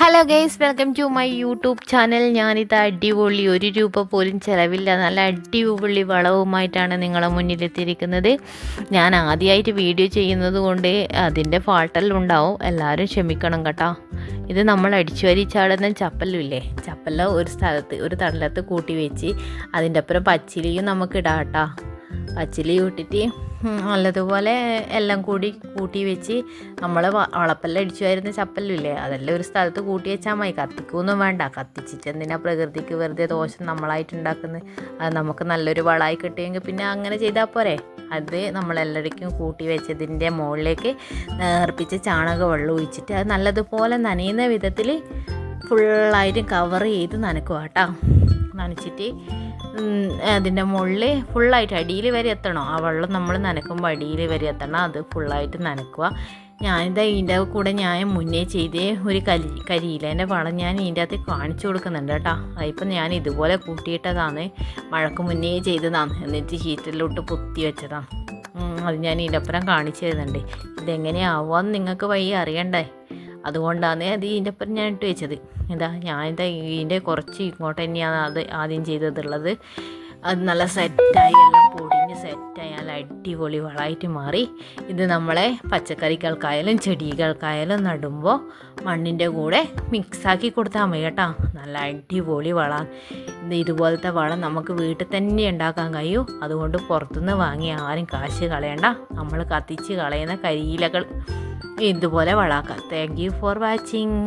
Hello guys welcome to my YouTube channel ഞാനിത് അടിപൊളി ഒരു രൂപ പോലും ചിലവില്ല. നല്ല അടിപൊളി വളവുമായിട്ടാണ് നിങ്ങളെ മുന്നിലെത്തിയിരിക്കുന്നത്. ഞാൻ ആദ്യമായിട്ട് വീഡിയോ ചെയ്യുന്നത് കൊണ്ട് അതിന്റെ ഫാൾട്ടെല്ലാം ഉണ്ടാവും. എല്ലാവരും ക്ഷമിക്കണം കേട്ടോ. ഇത് നമ്മൾ അടിച്ചുവരി ചാടുന്ന ചപ്പല്ലില്ലേ ചപ്പല്ല ഒരു സ്ഥലത്ത് ഒരു തണലത്ത് കൂട്ടി വെച്ച് അതിന്റെ അപ്പുറം പച്ചിലിയും നമുക്ക് ഇടാം കേട്ടോ. പച്ചിലി ഇട്ടിട്ട് നല്ലതുപോലെ എല്ലാം കൂടി കൂട്ടി വെച്ച് നമ്മൾ വളപ്പെല്ലാം അടിച്ചു വരുന്ന ചപ്പല്ലില്ലേ അതെല്ലാം ഒരു സ്ഥലത്ത് കൂട്ടി വെച്ചാൽ മതി. കത്തിക്കൊന്നും വേണ്ട. കത്തിച്ചിട്ട് എന്തിനാ പ്രകൃതിക്ക് വെറുതെ ദോഷം നമ്മളായിട്ട് ഉണ്ടാക്കുന്നത് അത് നമുക്ക് നല്ലൊരു വളമായി കിട്ടിയെങ്കിൽ പിന്നെ അങ്ങനെ ചെയ്താൽ പോരെ. അത് നമ്മളെല്ലാവർക്കും കൂട്ടി വെച്ചതിന്റെ മുകളിലേക്ക് നേർപ്പിച്ച് ചാണക വെള്ളം ഒഴിച്ചിട്ട് അത് നല്ലതുപോലെ നനയുന്ന വിധത്തിൽ ഫുള്ളായിട്ട് കവർ ചെയ്ത് നനക്കുക കേട്ടോ നനച്ചിട്ട് അതിന്റെ മുകളിൽ ഫുള്ളായിട്ട് അടിയിൽ വരെ എത്തണം. ആ വെള്ളം നമ്മൾ നനക്കുമ്പോൾ അടിയിൽ വരെ എത്തണം. അത് ഫുള്ളായിട്ട് നനക്കുക. ഞാനിത് ഇതിന്റെ കൂടെ ഞാൻ മുന്നേ ചെയ്തേ ഒരു കരി കരിയിലേന്റെ വളം ഞാൻ ഇതിന്റെ അകത്ത് കാണിച്ചു കൊടുക്കുന്നുണ്ട് കേട്ടോ. അതിപ്പോൾ ഞാൻ ഇതുപോലെ കൂട്ടിയിട്ടതാണ്. മഴക്ക് മുന്നേ ചെയ്തതാണ്. എന്നിട്ട് ഷീറ്റിലോട്ട് പൊത്തി വെച്ചതാണ്. അത് ഞാൻ ഇതിന്റെ അപ്പുറം കാണിച്ചു തരുന്നുണ്ട്. ഇതെങ്ങനെയാവുമെന്ന് നിങ്ങൾക്ക് വഴി അറിയണ്ടേ? അതുകൊണ്ടാണ് അത് ഇതിന്റെ ഒപ്പം ഞാൻ ഇട്ട് വെച്ചത്. ഞാൻ ഞാനിതാ ഇതിന്റെ കുറച്ച് ഇങ്ങോട്ട് തന്നെയാണ് അത് ആദ്യം ചെയ്തതുള്ളത്. അത് നല്ല സെറ്റായി എല്ലാം പൊടിഞ്ഞ് സെറ്റായി നല്ല അടിപൊളി വളമായിട്ട് മാറി. ഇത് നമ്മളെ പച്ചക്കറികൾക്കായാലും ചെടികൾക്കായാലും നടുമ്പോൾ മണ്ണിന്റെ കൂടെ മിക്സാക്കി കൊടുത്താൽ മതി കേട്ടോ. നല്ല അടിപൊളി വളമാണ് ഇത് ഇതുപോലത്തെ വളം നമുക്ക് വീട്ടിൽ തന്നെ ഉണ്ടാക്കാൻ കഴിയൂ. അതുകൊണ്ട് പുറത്തുനിന്ന് വാങ്ങി ആരും കാശ് കളയണ്ട. നമ്മൾ കത്തിച്ച് കളയുന്ന കരിയിലകൾ. ഇതുപോലെ വളാക്കാം താങ്ക് യു ഫോർ വാച്ചിങ്